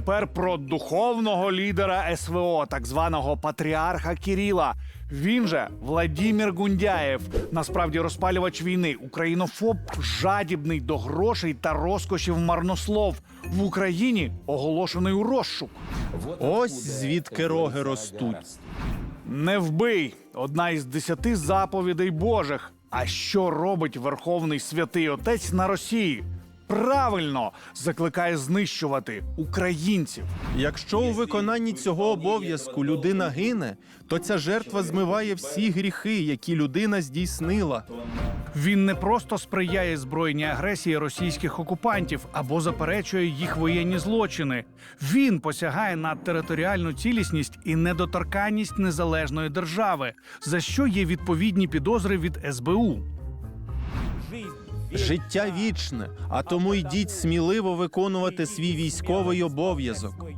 Тепер про духовного лідера СВО, так званого патріарха Кіріла. Він же Владімір Гундяєв, насправді розпалювач війни, українофоб, жадібний до грошей та розкошів марнослов. В Україні оголошений у розшук. Ось звідки роги ростуть. Не вбий одна із десяти заповідей Божих. А що робить Верховний Святий Отець на Росії? Правильно закликає знищувати українців. Якщо у виконанні цього обов'язку людина гине, то ця жертва змиває всі гріхи, які людина здійснила. Він не просто сприяє збройній агресії російських окупантів або заперечує їх воєнні злочини. Він посягає на територіальну цілісність і недоторканність незалежної держави, за що є відповідні підозри від СБУ. Життя вічне, а тому йдіть сміливо виконувати свій військовий обов'язок.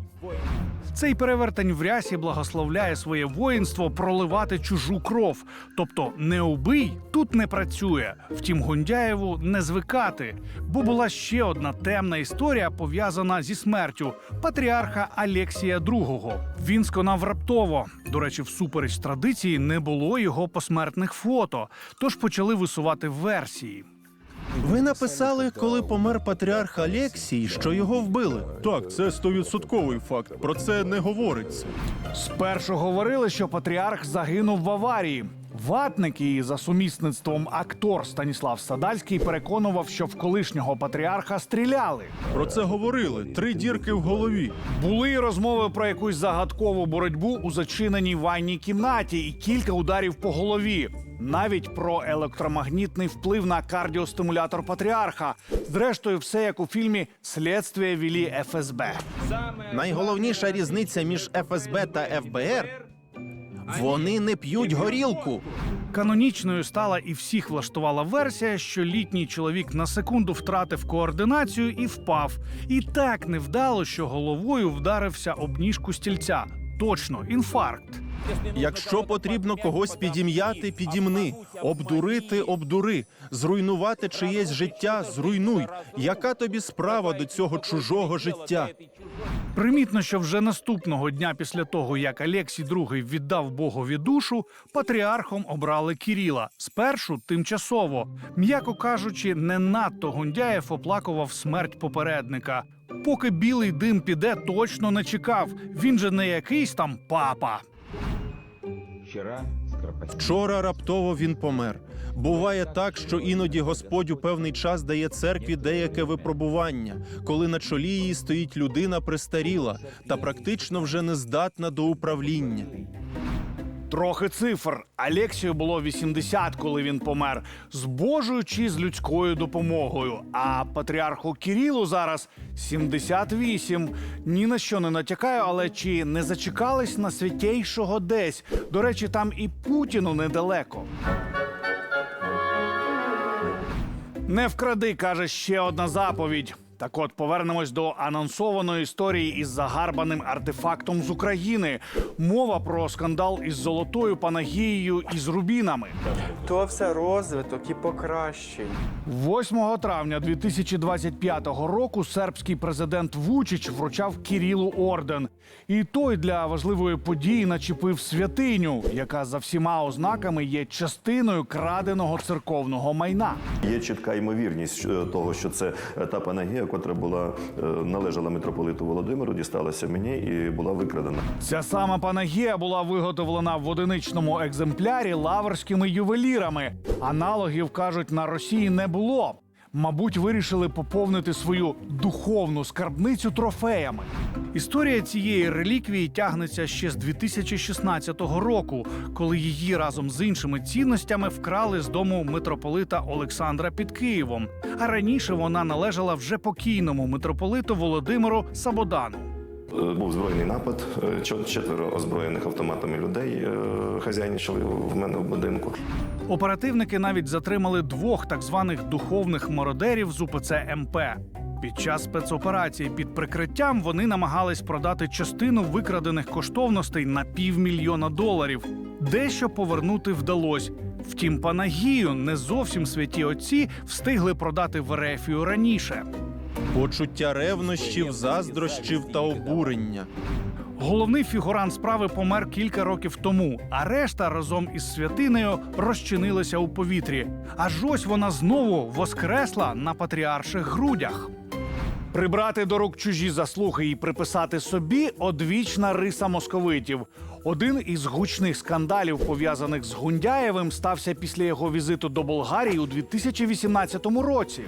Цей перевертень в рясі благословляє своє воїнство проливати чужу кров. Тобто не убий тут не працює. Втім, Гундяєву не звикати, бо була ще одна темна історія пов'язана зі смертю патріарха Алексія II. Він сконав раптово. До речі, всупереч традиції не було його посмертних фото, тож почали висувати версії. Ви написали, коли помер патріарх Алексій, що його вбили. Так, це стовідсотковий факт. Про це не говориться. Спершу говорили, що патріарх загинув в аварії. Ватник і за сумісництвом актор Станіслав Садальський переконував, що в колишнього патріарха стріляли. Про це говорили. Три дірки в голові. Були розмови про якусь загадкову боротьбу у зачиненій ванній кімнаті і кілька ударів по голові. Навіть про електромагнітний вплив на кардіостимулятор патріарха. Зрештою, все як у фільмі Слідствие вілі ФСБ. Найголовніша різниця між ФСБ та ФБР вони не п'ють горілку. Канонічною стала і всіх влаштувала версія, що літній чоловік на секунду втратив координацію і впав. І так невдало, що головою вдарився об ніжку стільця. Точно, інфаркт. Якщо потрібно когось підім'яти, підімни, обдурити, обдури, зруйнувати чиєсь життя, зруйнуй. Яка тобі справа до цього чужого життя? Примітно, що вже наступного дня після того, як Алексій II віддав Богові душу, патріархом обрали Кіріла. Спершу тимчасово. М'яко кажучи, не надто Гундяєв оплакував смерть попередника. Поки білий дим піде, точно не чекав. Він же не якийсь там папа. Вчера Вчора раптово він помер. Буває так, що іноді Господь у певний час дає церкві деяке випробування, коли на чолі її стоїть людина престаріла та практично вже не здатна до управління. Трохи цифр. Алексію було 80, коли він помер, з Божою чи з людською допомогою. А патріарху Кірілу зараз 78. Ні на що не натякаю, але чи не зачекались на святейшого десь? До речі, там і Путіну недалеко. Не вкради, каже ще одна заповідь. Так от повернемось до анонсованої історії із загарбаним артефактом з України. Мова про скандал із золотою панагією і з рубінами. То все розвиток і покращень. 8 травня 2025 року сербський президент Вучич вручав Кірілу орден. І той для важливої події начепив святиню, яка за всіма ознаками є частиною краденого церковного майна. Є чітка ймовірність того, що це е, та панагія, котра була е, належала митрополиту Володимиру, дісталася мені і була викрадена. Ця сама панагія була виготовлена в одиничному екземплярі лаврськими ювелірами. Аналогів кажуть, на Росії не було. Мабуть, вирішили поповнити свою духовну скарбницю трофеями. Історія цієї реліквії тягнеться ще з 2016 року, коли її разом з іншими цінностями вкрали з дому митрополита Олександра під Києвом. А раніше вона належала вже покійному митрополиту Володимиру Сабодану. Е, Був збройний напад. е, Четверо озброєних автоматами людей е, хазяйничали в мене в будинку. Оперативники навіть затримали двох так званих духовних мародерів з УПЦ МП. Під час спецоперації під прикриттям вони намагались продати частину викрадених коштовностей на півмільйона доларів. Дещо повернути вдалось. Втім, Панагію не зовсім святі отці встигли продати в Ерефію раніше. Почуття ревнощів, заздрощів та обурення. Головний фігурант справи помер кілька років тому, а решта разом із святинею розчинилася у повітрі. Аж ось вона знову воскресла на патріарших грудях. Прибрати до рук чужі заслуги і приписати собі одвічна риса московитів. Один із гучних скандалів, пов'язаних з Гундяєвим, стався після його візиту до Болгарії у 2018 році.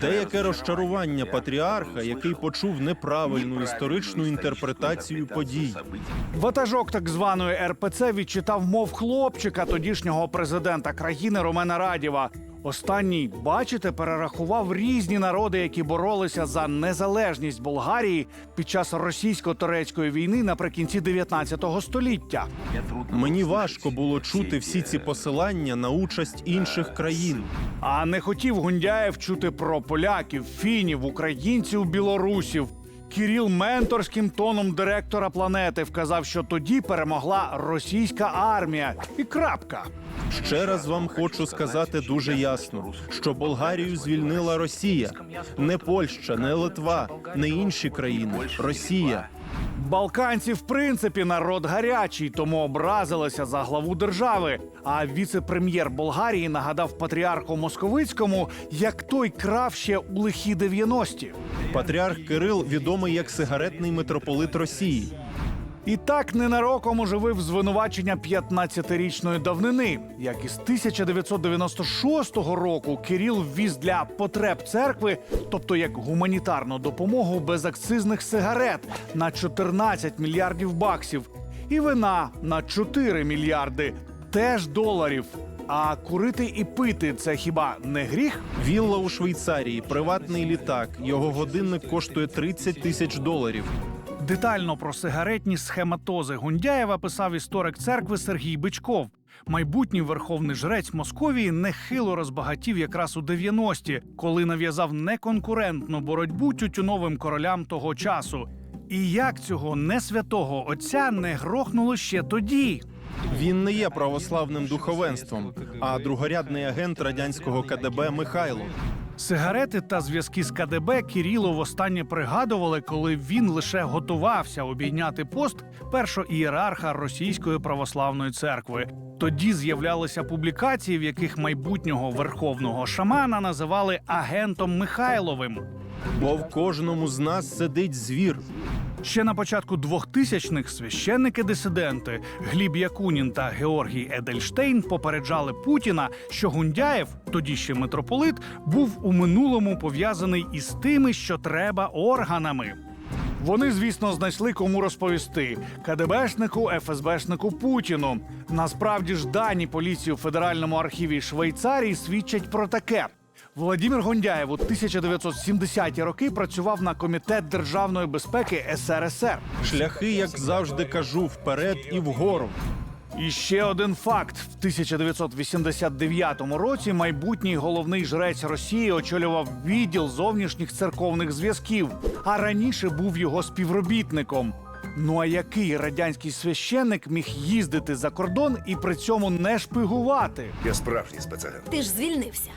Деяке розчарування патріарха, який почув неправильну історичну інтерпретацію подій. Ватажок так званої РПЦ відчитав мов хлопчика тодішнього президента країни Ромена Радєва. Останній, бачите, перерахував різні народи, які боролися за незалежність Болгарії під час російсько-турецької війни наприкінці 19 століття. Мені важко було чути всі ці посилання на участь інших країн. А не хотів Гундяєв чути про поляків, фінів, українців, білорусів. Кіріл менторським тоном директора планети вказав, що тоді перемогла російська армія. І крапка. Ще раз вам хочу сказати дуже ясно, що Болгарію звільнила Росія, не Польща, не Литва, не інші країни. Росія. Балканці, в принципі, народ гарячий, тому образилися за главу держави. А віце-прем'єр Болгарії нагадав патріарху Московицькому, як той крав ще у лихі 90-ті. Патріарх Кирил відомий як сигаретний митрополит Росії. І так ненароком оживив звинувачення 15-річної давнини. Як із 1996 року Кирил ввіз для потреб церкви, тобто як гуманітарну допомогу безакцизних сигарет на 14 мільярдів баксів, і вина на 4 мільярди, теж доларів. А курити і пити це хіба не гріх? Вілла у Швейцарії, приватний літак. Його годинник коштує 30 тисяч доларів. Детально про сигаретні схематози Гундяєва писав історик церкви Сергій Бичков. Майбутній верховний жрець Московії нехило розбагатів якраз у 90-ті, коли нав'язав неконкурентну боротьбу тютюновим королям того часу. І як цього несвятого отця не грохнуло ще тоді? Він не є православним духовенством, а другорядний агент радянського КДБ Михайло. Сигарети та зв'язки з КДБ Кіріло востаннє пригадували, коли він лише готувався обійняти пост першого ієрарха Російської православної церкви. Тоді з'являлися публікації, в яких майбутнього верховного шамана називали агентом Михайловим. Бо в кожному з нас сидить звір. Ще на початку 2000-х священники-дисиденти Гліб Якунін та Георгій Едельштейн попереджали Путіна, що Гундяєв, тоді ще митрополит, був у минулому пов'язаний із тими, що треба органами. Вони, звісно, знайшли кому розповісти КДБшнику, ФСБшнику Путіну. Насправді ж дані поліції у федеральному архіві Швейцарії свідчать про таке. Владимир Гондяєв у 1970-ті роки працював на комітет державної безпеки СРСР. Шляхи, як завжди кажу, вперед і вгору. І ще один факт: в 1989 році майбутній головний жрець Росії очолював відділ зовнішніх церковних зв'язків, а раніше був його співробітником. Ну а який радянський священник міг їздити за кордон і при цьому не шпигувати? Я справжній спецагент. Ти ж звільнився.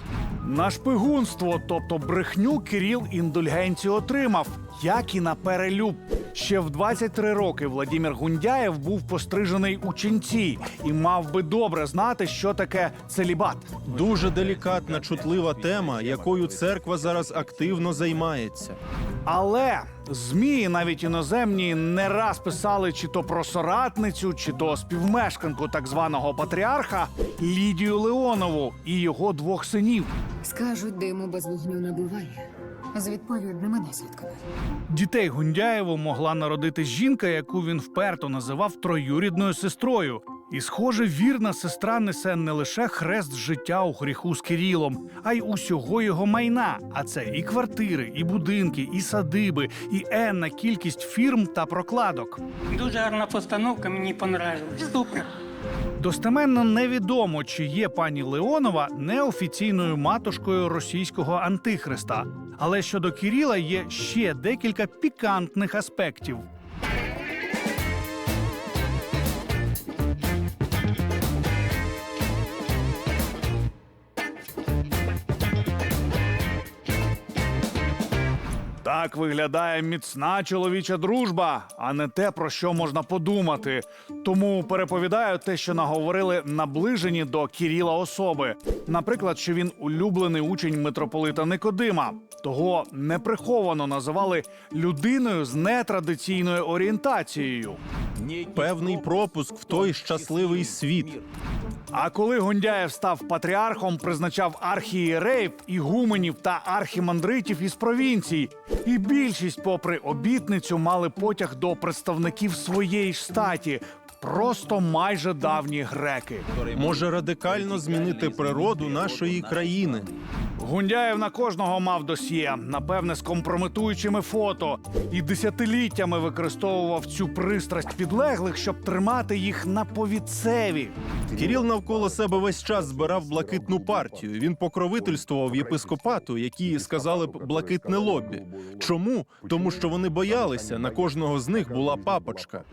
На шпигунство, тобто брехню, Кирил індульгенцію отримав, як і на перелюб. Ще в 23 роки Владимир Гундяєв був пострижений у ченці і мав би добре знати, що таке целібат. Дуже делікатна, чутлива тема, якою церква зараз активно займається. Але змі, навіть іноземні, не раз писали чи то про соратницю, чи то співмешканку так званого патріарха Лідію Леонову і його двох синів. Скажуть, диму без вогню не буває. З відповідними наслідками. Дітей Гундяєву могла народити жінка, яку він вперто називав троюрідною сестрою. І, схоже, вірна сестра несе не лише хрест життя у гріху з Кирилом, а й усього його майна. А це і квартири, і будинки, і садиби, і енна кількість фірм та прокладок. Дуже гарна постановка, мені понравилась. Супер. Достеменно невідомо, чи є пані Леонова неофіційною матушкою російського антихриста. Але щодо Кіріла є ще декілька пікантних аспектів. Так виглядає міцна чоловіча дружба, а не те, про що можна подумати. Тому переповідаю те, що наговорили наближені до Кіріла особи. Наприклад, що він улюблений учень митрополита Никодима. Того неприховано називали людиною з нетрадиційною орієнтацією. Певний пропуск в той щасливий світ. А коли Гондяєв став патріархом, призначав архієреїв, ігуменів та архімандритів із провінцій. І більшість, попри обітницю, мали потяг до представників своєї ж статі. Просто майже давні греки. Може радикально змінити природу нашої країни. Гундяєв на кожного мав досьє, напевне, з компрометуючими фото, і десятиліттями використовував цю пристрасть підлеглих, щоб тримати їх на повіцеві. Кіріл навколо себе весь час збирав блакитну партію. Він покровительствував єпископату, які сказали б блакитне лобі. Чому? Тому що вони боялися. На кожного з них була папочка.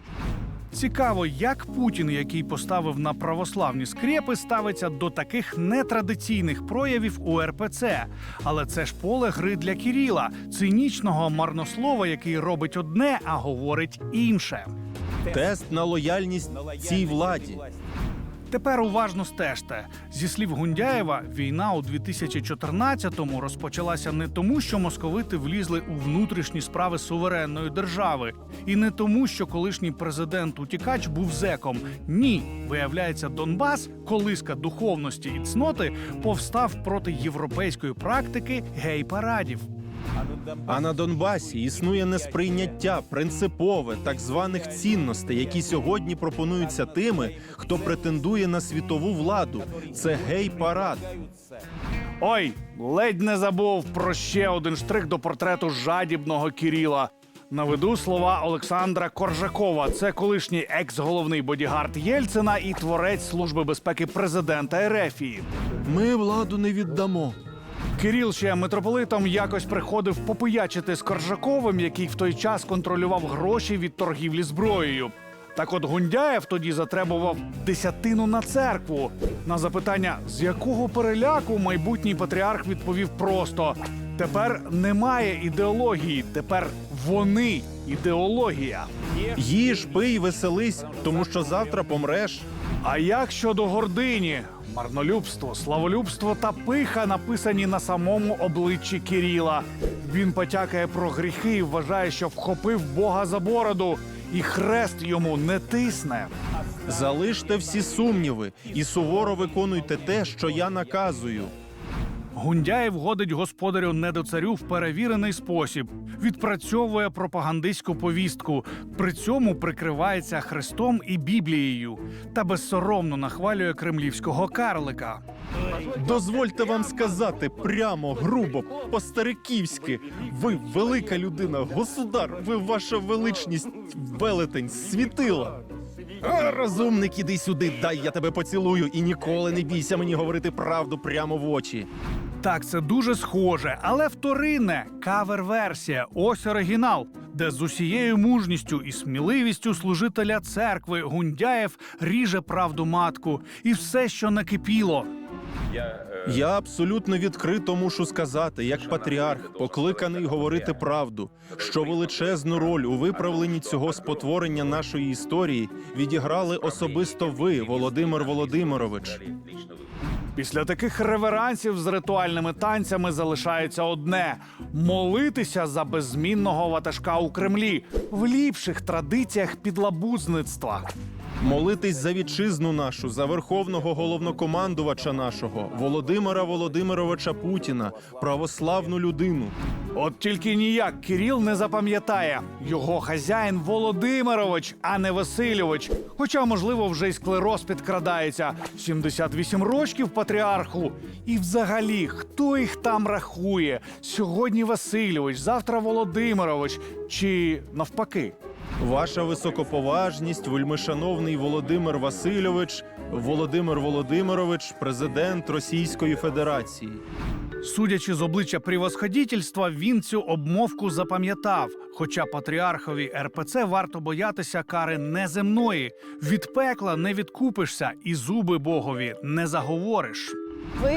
Цікаво, як Путін, який поставив на православні скрепи, ставиться до таких нетрадиційних проявів у РПЦ. Але це ж поле гри для Кіріла, цинічного марнослова, який робить одне, а говорить інше. Тест на лояльність цій владі. Тепер уважно стежте. Зі слів Гундяєва, війна у 2014-му розпочалася не тому, що московити влізли у внутрішні справи суверенної держави, і не тому, що колишній президент утікач був зеком. Ні, виявляється, Донбас, колиска духовності і цноти, повстав проти європейської практики гей-парадів. А на Донбасі існує несприйняття принципове так званих цінностей, які сьогодні пропонуються тими, хто претендує на світову владу. Це гей-парад. Ой, ледь не забув про ще один штрих до портрету жадібного Кіріла. Наведу слова Олександра Коржакова. Це колишній екс-головний бодігард Єльцина і творець служби безпеки президента Ерефії. Ми владу не віддамо. Кирил ще митрополитом якось приходив попиячити з Коржаковим, який в той час контролював гроші від торгівлі зброєю. Так от Гундяєв тоді затребував десятину на церкву. На запитання, з якого переляку майбутній патріарх відповів просто: тепер немає ідеології, тепер вони ідеологія. Їж, пий, веселись, тому що завтра помреш. А як щодо гордині? Марнолюбство, славолюбство та пиха написані на самому обличчі Кіріла. Він потякає про гріхи і вважає, що вхопив Бога за бороду, і хрест йому не тисне. Залиште всі сумніви і суворо виконуйте те, що я наказую. Гундяєв годить господарю недоцарю в перевірений спосіб, відпрацьовує пропагандистську повістку, при цьому прикривається Христом і Біблією та безсоромно нахвалює кремлівського карлика. Дозвольте вам сказати прямо, грубо, по-стариківськи. Ви велика людина, государ, ви ваша величність, велетень, світила. А, розумник, іди сюди, дай я тебе поцілую і ніколи не бійся мені говорити правду прямо в очі. Так, це дуже схоже, але вторинне кавер-версія. Ось оригінал, де з усією мужністю і сміливістю служителя церкви Гундяєв ріже правду матку і все, що накипіло. Я абсолютно відкрито мушу сказати, як патріарх, покликаний говорити правду, що величезну роль у виправленні цього спотворення нашої історії відіграли особисто ви, Володимир Володимирович. Після таких реверансів з ритуальними танцями залишається одне молитися за беззмінного ватажка у Кремлі в ліпших традиціях підлабузництва. Молитись за вітчизну нашу, за верховного головнокомандувача нашого Володимира Володимировича Путіна, православну людину. От тільки ніяк Кирил не запам'ятає його хазяїн Володимирович, а не Васильович. Хоча, можливо, вже й склероз підкрадається. 78 рочків патріарху. І взагалі, хто їх там рахує? Сьогодні Васильович, завтра Володимирович чи навпаки. Ваша високоповажність, вельмишановний Володимир Васильович, Володимир Володимирович, президент Російської Федерації. Судячи з обличчя превосходительства, він цю обмовку запам'ятав. Хоча патріархові РПЦ варто боятися кари неземної. Від пекла не відкупишся, і зуби Богові не заговориш.